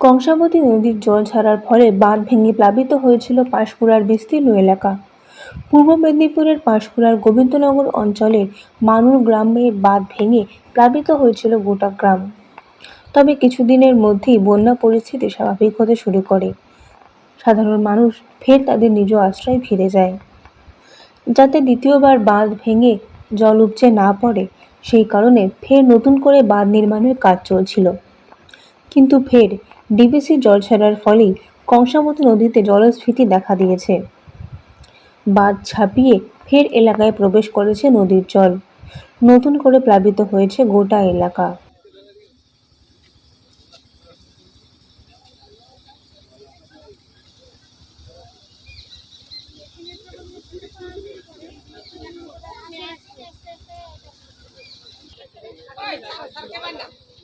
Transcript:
কংসাবতী নদীর জল ছাড়ার ফলে বাঁধ ভেঙে প্লাবিত হয়েছিল পাঁশকুড়ার বিস্তীর্ণ এলাকা। পূর্ব মেদিনীপুরের পাঁশকুড়ার গোবিন্দনগর অঞ্চলের মানুর গ্রামের বাঁধ ভেঙে প্লাবিত হয়েছিল গোটা গ্রাম। তবে কিছুদিনের মধ্যেই বন্যা পরিস্থিতি স্বাভাবিক হতে শুরু করে। সাধারণ মানুষ ফের তাদের নিজ আশ্রয় ফিরে যায়। যাতে দ্বিতীয়বার বাঁধ ভেঙে জল উপচে না পড়ে, সেই কারণে ফের নতুন করে বাঁধ নির্মাণের কাজ চলছিল। কিন্তু ফের ডিবিসি জল ছাড়ার ফলেই কংসাবতী নদীতে জলস্ফীতি দেখা দিয়েছে বাঁধ ছাপিয়ে ফের এলাকায় প্রবেশ করেছে নদীর জল নতুন করে প্লাবিত হয়েছে গোটা এলাকা